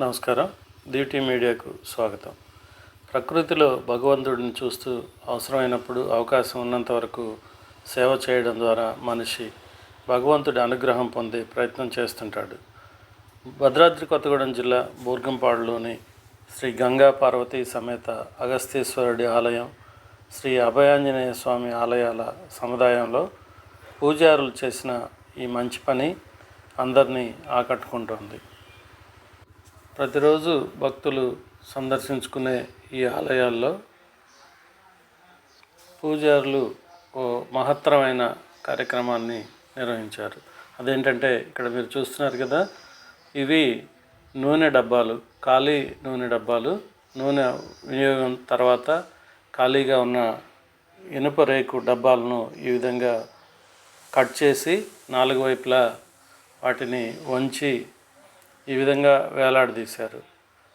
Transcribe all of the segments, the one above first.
నమస్కారం. డ్యూటీ మీడియాకు స్వాగతం. ప్రకృతిలో భగవంతుడిని చూస్తూ అవసరమైనప్పుడు అవకాశం ఉన్నంత వరకు సేవ చేయడం ద్వారా మనిషి భగవంతుడి అనుగ్రహం పొందే ప్రయత్నం చేస్తుంటాడు. భద్రాద్రి కొత్తగూడెం జిల్లా బూర్గంపాడులోని శ్రీ గంగా పార్వతీ సమేత అగస్తీశ్వరుడి ఆలయం శ్రీ అభయాంజనేయ స్వామి ఆలయాల సముదాయంలో పూజారులు చేసిన ఈ మంచి పని అందరినీ ఆకట్టుకుంటోంది. ప్రతిరోజు భక్తులు సందర్శించుకునే ఈ ఆలయాల్లో పూజారులు ఓ మహత్తరమైన కార్యక్రమాన్ని నిర్వహించారు. అదేంటంటే ఇక్కడ మీరు చూస్తున్నారు కదా ఇవి నూనె డబ్బాలు ఖాళీ నూనె డబ్బాలు. నూనె వినియోగం తర్వాత ఖాళీగా ఉన్న ఇనుప రేకు డబ్బాలను ఈ విధంగా కట్ చేసి నాలుగు వైపులా వాటిని వంచి ఈ విధంగా వేలాడదీశారు.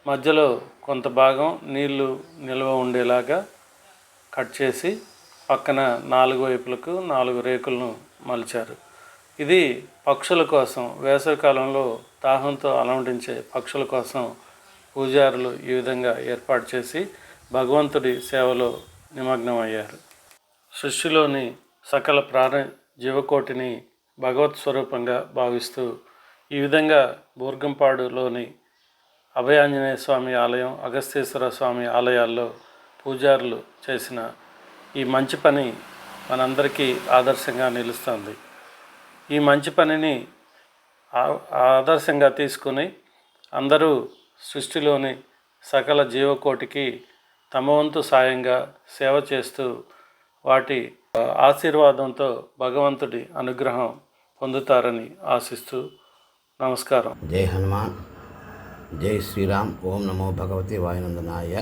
మధ్యలో కొంత భాగం నీళ్ళు నిల్వ ఉండేలాగా కట్ చేసి పక్కన నాలుగు వైపులకు నాలుగు రేకులను మలిచారు. ఇది పక్షుల కోసం వేసవికాలంలో దాహంతో అలమటించే పక్షుల కోసం పూజారులు ఈ విధంగా ఏర్పాటు చేసి భగవంతుడి సేవలో నిమగ్నమయ్యారు. సృష్టిలోని సకల ప్రాణ జీవకోటిని భగవత్ స్వరూపంగా భావిస్తూ ఈ విధంగా బూర్గంపాడులోని అభయాంజనేయ స్వామి ఆలయం అగస్తేశ్వర స్వామి ఆలయాల్లో పూజారులు చేసిన ఈ మంచి పని మనందరికీ ఆదర్శంగా నిలుస్తుంది. ఈ మంచి పనిని ఆదర్శంగా తీసుకుని అందరూ సృష్టిలోని సకల జీవకోటికి తమ వంతు సాయంగా సేవ చేస్తూ వాటి ఆశీర్వాదంతో భగవంతుడి అనుగ్రహం పొందుతారని ఆశిస్తూ నమస్కారం. జై హనుమాన్. జై శ్రీరామ్. ఓం నమో భగవతి వాయునందనాయ.